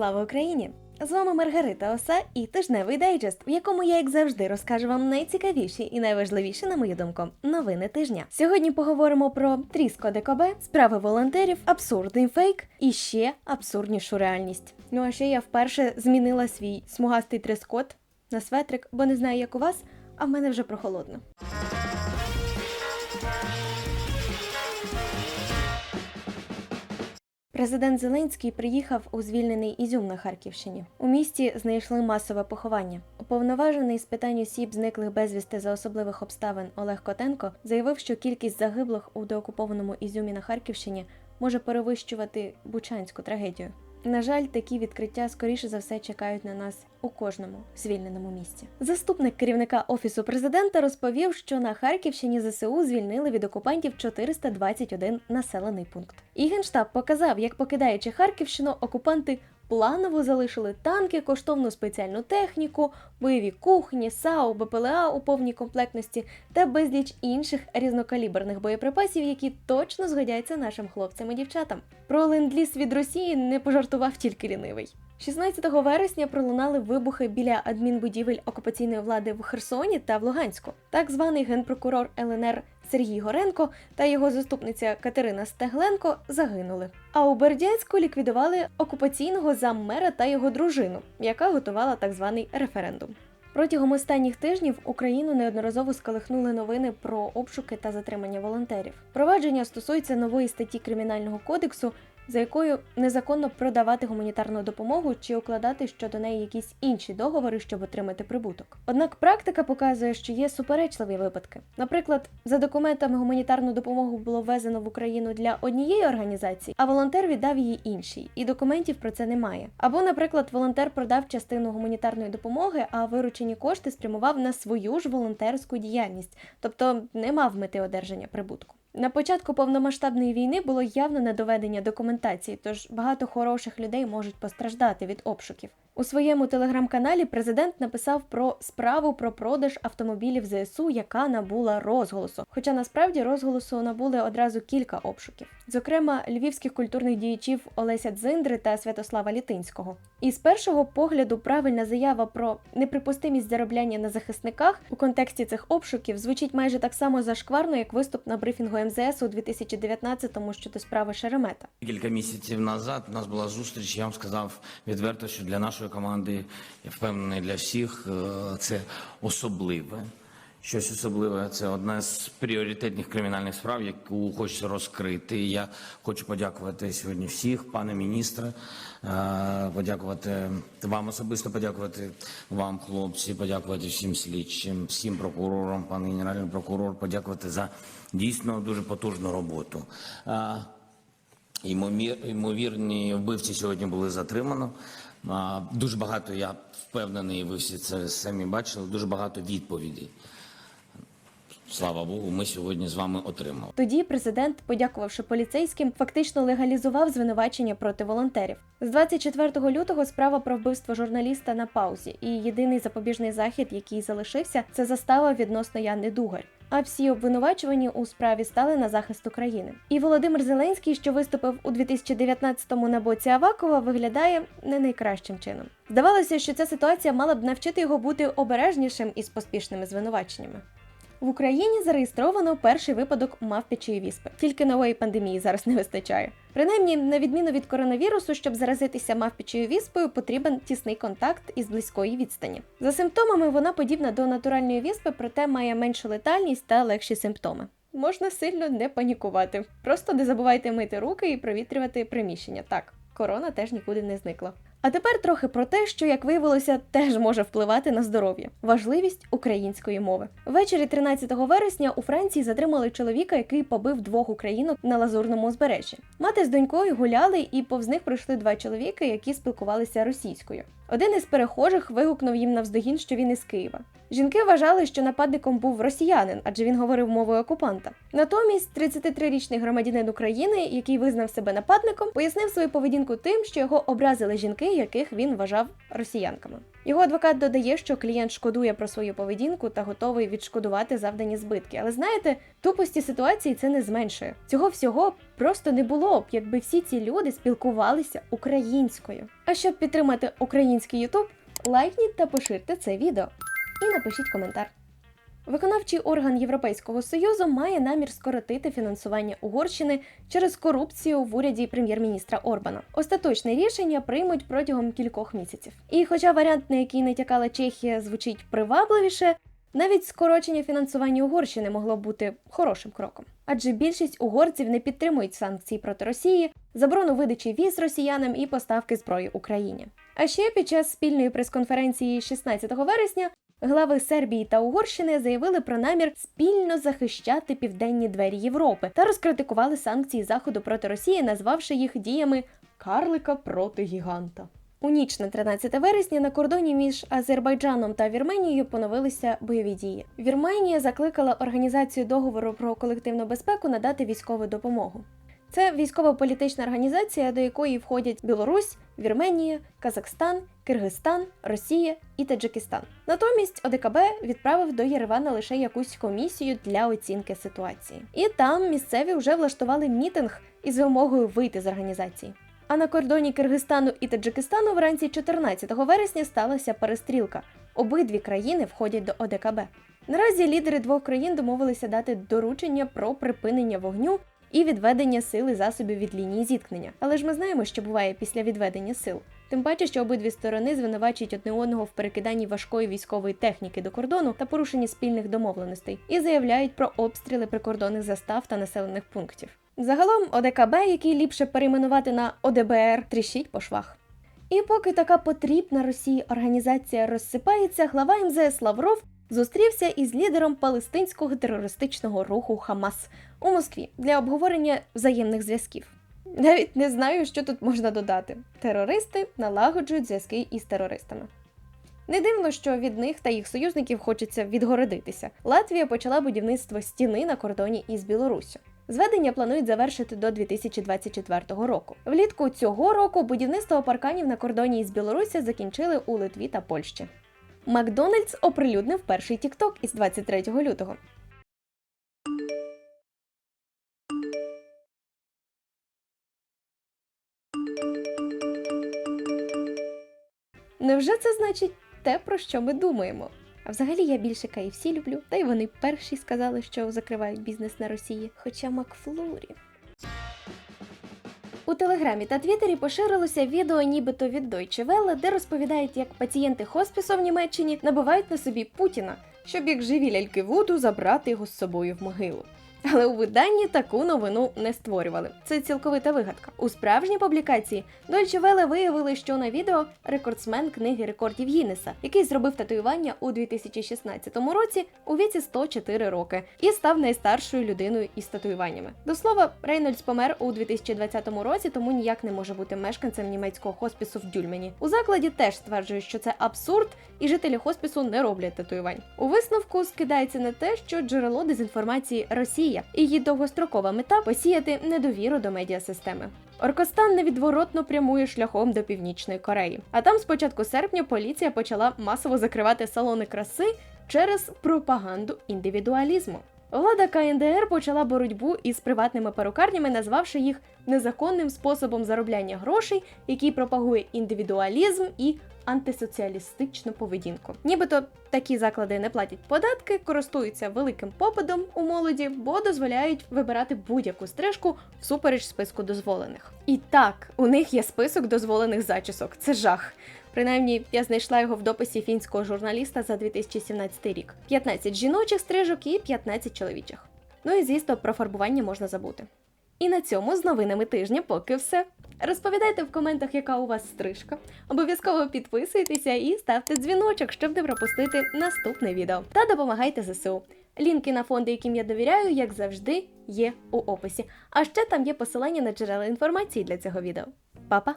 Слава Україні! З вами Маргарита Оса і тижневий дайджест, в якому я, як завжди, розкажу вам найцікавіші і найважливіші, на мою думку, новини тижня. Сьогодні поговоримо про тріско ДКБ, справи волонтерів, абсурдний фейк і ще абсурднішу реальність. Ну а ще я вперше змінила свій смугастий трес-код на светрик, бо не знаю, як у вас, а в мене вже прохолодно. Президент Зеленський приїхав у звільнений Ізюм на Харківщині. У місті знайшли масове поховання. Уповноважений з питань осіб, зниклих безвісти за особливих обставин Олег Котенко заявив, що кількість загиблих у деокупованому Ізюмі на Харківщині може перевищувати бучанську трагедію. На жаль, такі відкриття скоріше за все чекають на нас у кожному звільненому місті. Заступник керівника офісу президента розповів, що на Харківщині ЗСУ звільнили від окупантів 421 населений пункт. І генштаб показав, як покидаючи Харківщину, окупанти планово залишили танки, коштовну спеціальну техніку, бойові кухні, САУ, БПЛА у повній комплектності та безліч інших різнокаліберних боєприпасів, які точно згодяться нашим хлопцям і дівчатам. Про ленд-ліз від Росії не пожартував тільки лінивий. 16 вересня пролунали вибухи біля адмінбудівель окупаційної влади в Херсоні та в Луганську. Так званий генпрокурор ЛНР Сергій Горенко та його заступниця Катерина Стегленко загинули. А у Бердянську ліквідували окупаційного заммера та його дружину, яка готувала так званий референдум. Протягом останніх тижнів Україну неодноразово сколихнули новини про обшуки та затримання волонтерів. Провадження стосується нової статті кримінального кодексу, за якою незаконно продавати гуманітарну допомогу чи укладати щодо неї якісь інші договори, щоб отримати прибуток. Однак практика показує, що є суперечливі випадки. Наприклад, за документами гуманітарну допомогу було ввезено в Україну для однієї організації, а волонтер віддав її іншій, і документів про це немає. Або, наприклад, волонтер продав частину гуманітарної допомоги, а виручені кошти спрямував на свою ж волонтерську діяльність, тобто не мав мети одержання прибутку. На початку повномасштабної війни було явно недоведення документації, тож багато хороших людей можуть постраждати від обшуків. У своєму телеграм-каналі президент написав про справу про продаж автомобілів ЗСУ, яка набула розголосу. Хоча насправді розголосу набули одразу кілька обшуків, зокрема львівських культурних діячів Олеся Дзиндри та Святослава Літинського. І з першого погляду правильна заява про неприпустимість заробляння на захисниках у контексті цих обшуків звучить майже так само зашкварно, як виступ на брифінгу МЗС у 2019-му щодо справи Шеремета. Кілька місяців назад у нас була зустріч. Я вам сказав відверто, що для нашої команди, я впевнений для всіх, е, це особливе. Щось особливе. Це одна з пріоритетних кримінальних справ, яку хочеться розкрити. Я хочу подякувати сьогодні всіх, пане міністре, е, подякувати вам особисто, подякувати вам, хлопці, подякувати всім слідчим, всім прокурорам, пане генеральний прокурор, подякувати за дійсно дуже потужну роботу. Е, ймовірні вбивці сьогодні були затримано. Дуже багато, я впевнений, ви всі це самі бачили, дуже багато відповідей. Слава Богу, ми сьогодні з вами отримали. Тоді президент, подякувавши поліцейським, фактично легалізував звинувачення проти волонтерів. З 24 лютого справа про вбивство журналіста на паузі, і єдиний запобіжний захід, який залишився, це застава відносно Яни Дугаль. А всі обвинувачувані у справі стали на захист України. І Володимир Зеленський, що виступив у 2019-му на боці Авакова, виглядає не найкращим чином. Здавалося, що ця ситуація мала б навчити його бути обережнішим із поспішними звинуваченнями. В Україні зареєстровано перший випадок мавпячої віспи. Тільки нової пандемії зараз не вистачає. Принаймні, на відміну від коронавірусу, щоб заразитися мавпічою віспою, потрібен тісний контакт із близької відстані. За симптомами вона подібна до натуральної віспи, проте має меншу летальність та легші симптоми. Можна сильно не панікувати. Просто не забувайте мити руки і провітрювати приміщення. Так, корона теж нікуди не зникла. А тепер трохи про те, що, як виявилося, теж може впливати на здоров'я важливість української мови. Ввечері 13 вересня у Франції затримали чоловіка, який побив двох українок на лазурному узбережжі. Мати з донькою гуляли, і повз них пройшли два чоловіки, які спілкувалися російською. Один із перехожих вигукнув їм навздогін, що він із Києва. Жінки вважали, що нападником був росіянин, адже він говорив мовою окупанта. Натомість 33-річний громадянин України, який визнав себе нападником, пояснив свою поведінку тим, що його образили жінки, яких він вважав росіянками. Його адвокат додає, що клієнт шкодує про свою поведінку та готовий відшкодувати завдані збитки. Але знаєте, тупості ситуації це не зменшує. Цього всього просто не було б, якби всі ці люди спілкувалися українською. А щоб підтримати український Ютуб, лайкніть та поширте це відео. І напишіть коментар. Виконавчий орган Європейського союзу має намір скоротити фінансування Угорщини через корупцію в уряді прем'єр-міністра Орбана. Остаточне рішення приймуть протягом кількох місяців. І хоча варіант, на який натякала Чехія, звучить привабливіше, навіть скорочення фінансування Угорщини могло бути хорошим кроком. Адже більшість угорців не підтримують санкції проти Росії, заборону видачі віз росіянам і поставки зброї Україні. А ще під час спільної прес-конференції 16 вересня глави Сербії та Угорщини заявили про намір спільно захищати південні двері Європи та розкритикували санкції заходу проти Росії, назвавши їх діями карлика проти гіганта. У ніч на 13 вересня на кордоні між Азербайджаном та Вірменією поновилися бойові дії. Вірменія закликала організацію договору про колективну безпеку надати військову допомогу. Це військово-політична організація, до якої входять Білорусь, Вірменія, Казахстан, Киргизстан, Росія і Таджикистан. Натомість ОДКБ відправив до Єревана лише якусь комісію для оцінки ситуації. І там місцеві вже влаштували мітинг із вимогою вийти з організації. А на кордоні Киргизстану і Таджикистану вранці 14 вересня сталася перестрілка. Обидві країни входять до ОДКБ. Наразі лідери двох країн домовилися дати доручення про припинення вогню і відведення сил і засобів від лінії зіткнення. Але ж ми знаємо, що буває після відведення сил. Тим паче, що обидві сторони звинувачують одне одного в перекиданні важкої військової техніки до кордону та порушенні спільних домовленостей і заявляють про обстріли прикордонних застав та населених пунктів. Загалом ОДКБ, який ліпше перейменувати на ОДБР, тріщить по швах. І поки така потрібна Росії організація розсипається, глава МЗС Лавров зустрівся із лідером палестинського терористичного руху Хамас у Москві для обговорення взаємних зв'язків. Навіть не знаю, що тут можна додати. Терористи налагоджують зв'язки із терористами. Не дивно, що від них та їх союзників хочеться відгородитися. Латвія почала будівництво стіни на кордоні із Білоруссю. Зведення планують завершити до 2024 року. Влітку цього року будівництво парканів на кордоні із Білорусі закінчили у Литві та Польщі. Макдональдс оприлюднив перший TikTok із 23 лютого. Невже це значить те, про що ми думаємо? А взагалі я більше KFC люблю, та й вони перші сказали, що закривають бізнес на Росії, хоча Макфлурі. У Телеграмі та Твіттері поширилося відео нібито від Deutsche Welle, де розповідають, як пацієнти хоспісу в Німеччині набивають на собі Путіна, щоб як живі ляльки Вуду забрати його з собою в могилу. Але у виданні таку новину не створювали. Це цілковита вигадка. У справжній публікації Deutsche Welle виявили, що на відео рекордсмен книги рекордів Гіннеса, який зробив татуювання у 2016 році у віці 104 роки і став найстаршою людиною із татуюваннями. До слова, Рейнольдс помер у 2020 році, тому ніяк не може бути мешканцем німецького хоспісу в Дюльмені. У закладі теж стверджують, що це абсурд, і жителі хоспісу не роблять татуювань. У висновку скидається на те, що джерело дезінформації Росія її довгострокова мета посіяти недовіру до медіасистеми. Оркостан невідворотно прямує шляхом до північної Кореї. А там з початку серпня поліція почала масово закривати салони краси через пропаганду індивідуалізму. Влада КНДР почала боротьбу із приватними перукарнями, назвавши їх незаконним способом заробляння грошей, який пропагує індивідуалізм і антисоціалістичну поведінку. Нібито такі заклади не платять податки, користуються великим попитом у молоді, бо дозволяють вибирати будь-яку стрижку всупереч списку дозволених. І так, у них є список дозволених зачісок. Це жах. Принаймні, я знайшла його в дописі фінського журналіста за 2017 рік: 15 жіночих стрижок і 15 чоловічих. Ну і звісно, про фарбування можна забути. І на цьому з новинами тижня поки все. Розповідайте в коментах, яка у вас стрижка. Обов'язково підписуйтеся і ставте дзвіночок, щоб не пропустити наступне відео. Та допомагайте ЗСУ. Лінки на фонди, яким я довіряю, як завжди, є у описі. А ще там є посилання на джерела інформації для цього відео. Па-па!